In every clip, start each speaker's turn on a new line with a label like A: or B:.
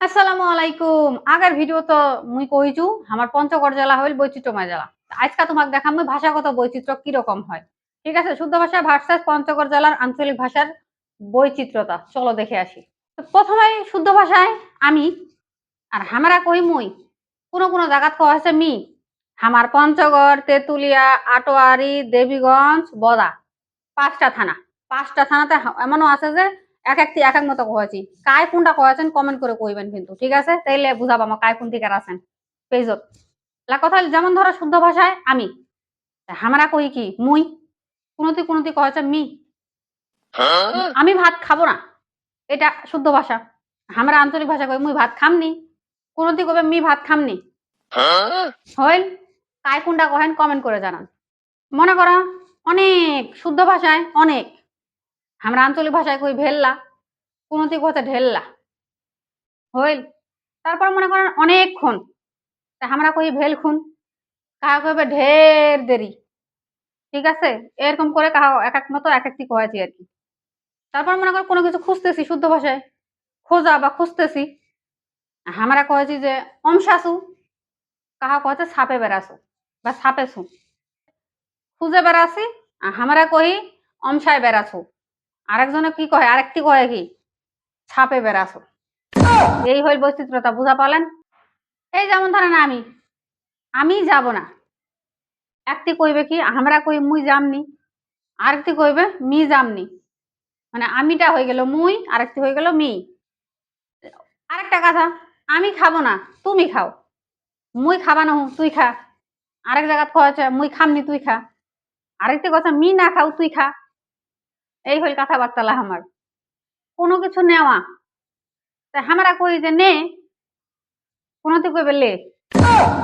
A: আসসালামু আলাইকুম। আগের ভিডিও তো মুই কইছু আমার পঞ্চগড় জেলা হইল বৈচিত্র্যময় জেলা। আজকে তোমাকে দেখাম ভাষাগত বৈচিত্র্য কীরকম হয়। ঠিক আছে? শুদ্ধ ভাষা ভার্সাস পঞ্চগড় জেলার আঞ্চলিক ভাষার বৈচিত্র্যতা। চলো দেখে আসি। প্রথমে শুদ্ধ ভাষায় আমি আর হামারা কই মুই? কোনো কোনো জায়গাত কওয়া হয়েছে মি? আমার পঞ্চগড়, তেঁতুলিয়া, আটোয়ারি, দেবীগঞ্জ, বদা। পাঁচটা থানা। পাঁচটা থানাতে এমনও আছে যে এক একটি এক এক মতো কয়েছি। কায় কোনটা কয়েছেন কমেন্ট করে কইবেন কিন্তু, ঠিক আছে? তাইলে বুঝাবো আমার কায় কোন দিকে আছেন। পেজত। লা কথা যেমন ধরো শুদ্ধ ভাষায় আমি। হামারা কই কি? মুই। কোনটি কোনটি কয়েছে মি। আমি ভাত খাব না। এটা শুদ্ধ ভাষা। আমরা আঞ্চলিক ভাষা কই মুই ভাত খামনি। কোনটি কবে মি ভাত খামনি। হইল কায় কোনটা কহেন কমেন্ট করে জানান। মনে করো, অনেক শুদ্ধ ভাষায় অনেক আমরা আঞ্চলিক ভাষায় কই ভেল্লা কোনটি কথা ঢেল্লা। হইল। তারপর মনে করেন অনেকক্ষণ। তা আমরা কই ভেলখুন। কাহা কইবে ঢের দেরি। ঠিক আছে? এরকম করে কাহা এক এক মতো এক একটি কয়েছি আর কি। তারপর মনে করেন কোনো কিছু খুঁজতেছি শুদ্ধ ভাষায়। খোঁজা বা খুঁজতেছি। আমরা কয়েছি যে অমশাসু কাহা কয়েছে সাপে বেড়াসু বা সাপেছু খুঁজে বেড়াছি আমরা কহি অমসায় বেড়াছু আরেকজনে কি কয়? আরেকটি কয় কি? ছাপে বেড়াছু। এই হইল বৈচিত্রতা, বুঝা পালেন এই যেমন ধরেন আমি আমি যাব না। একটি কইবে কি, আমরা কই মুই যামনি, আরেকটি কইবে মি যামনি। মানে আমিটা হয়ে গেল মুই, আরেকটি হয়ে গেল মি। আরেকটা কথা, আমি খাব না, তুমি খাও। মুই খাবা না তুই খা। আরেক জায়গাত কয়েছে মুই খামনি, তুই খা। আরেকটি কথা, মি না খাও, তুই খা। এই হইল কথাবার্তা আমার। কোনো কিছু নেওয়া। তা আমরা কই যে নে? কোনোতে কইবে লে।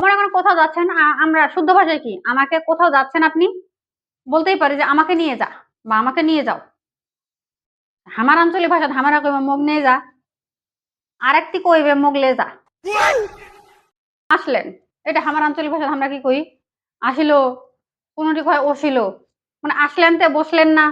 A: মনে করেন কোথাও যাচ্ছেন? আমরা শুদ্ধ ভাষায় কি? আমাকে কোথাও যাচ্ছেন আপনি? বলতেই পারি যে আমাকে নিয়ে যা বা আমাকে নিয়ে যাও। আমার আঞ্চলিক ভাষা হামারা কইবে মগ নিয়ে যা। আরেকটি কইবে মগ লে যা। আসলেন। এটা আমার আঞ্চলিক ভাষা আমরা কি কই? আসিল, কোনটি কয় ওসিল মানে আসলেন তে বসলেন না।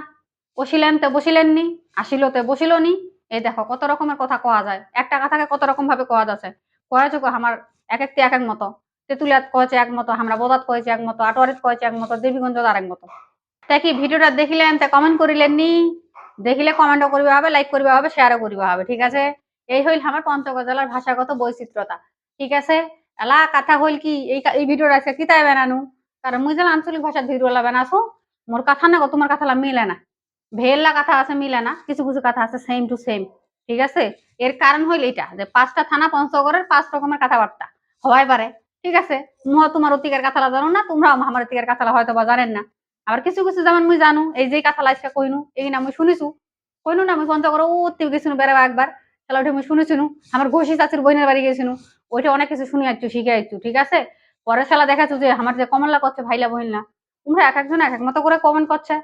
A: বসিলেন তে বসিলেন নি আসিল তে বসিল নি এই দেখো কত রকমের কথা কোয়া যায়। একটা কথাকে কত রকম ভাবে কোয়া যাচ্ছে? কয়েছে আমার এক একটি এক এক মতো। তেঁতুলিয়াত কয়েছে এক মতো আমরা বোদাত কয়েছে এক মতো, আটোয়ারিত কয়েছে এক মতো, দেবীগঞ্জত আর এক মতো। তা কি ভিডিওটা দেখিলেন তে কমেন্ট করিলেন নি দেখিলে কমেন্টও করিবা হবে লাইক করিবা হবে শেয়ারও করিবা হবে, ঠিক আছে? এই হইল আমার পঞ্চগড় জেলার ভাষাগত বৈচিত্র্যতা, ঠিক আছে? এলা কথা হইল কি, এই এই ভিডিওটা কিতায় বেনানু? কারণ মুই যেন আঞ্চলিক ভাষার ভিডিওলা বানাসু, মোর কথা না গো, তোমার কথালা মিলে না। ভেল্লা কথা আছে, মিলে না। কিছু কিছু কথা আছে সেম টু সেম ঠিক আছে? এর কারণ হইল এটা যে পাঁচটা থানা পঞ্চগড়ের পাঁচ রকমের কথাবার্তা। হওয়াই পারে। ঠিক আছে? মুহ তোমার অতিকার কথালা জানো না? তোমরাও আমার অতিকার কথালা হয়তো বা জানেন না। আবার কিছু কিছু যেমন মুই জানু, এই যে কথালা আজকে কইনু, এই না মুই শুনিছু। কইনু না আমি পঞ্চগড় অতি গেছিনু বেড়াবা একবার। তাহলে ওটা মুই শুনেছিনু। আমার ঘষি চাচির বইনের বাড়ি গেছিনু। ওইটা অনেক কিছু শুনে আসছো শিখে আসছো ঠিক আছে? পরে খেলা দেখাচ্ছ যে, আমার যে কমলা করছে, ভাইলা বহিনা তোমরা এক একজন এক এক মতো করে কমেন্ট করছে।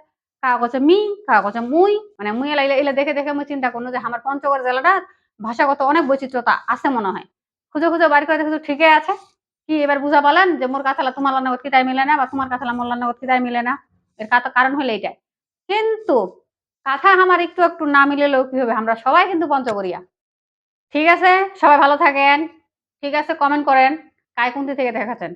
A: কাকা মি কাকা মুই মানে মুই এলা এলা দেখে দেখে মুই চিন্তা করুন যে আমার পঞ্চগড় জেলাটা ভাষাগত অনেক বৈচিত্রতা আছে মনে হয়। খুঁজে খুঁজে বাড়ি করে দেখে ঠিকই আছে। কি এবার বুঝা পালেন যে মোর কাছালা তোমার লগত কি তাই মিলে না বা তোমার কাছালা মোর লগত কি তাই মিলে না? এর কারণ হলো এটা কিন্তু কথা আমার একটু একটু না মিলেলেও কি হবে? আমরা সবাই কিন্তু পঞ্চগড়িয়া। ঠিক আছে? সবাই ভালো থাকেন। ঠিক আছে? কমেন্ট করেন। কায়কুন্তি থেকে দেখাচ্ছেন।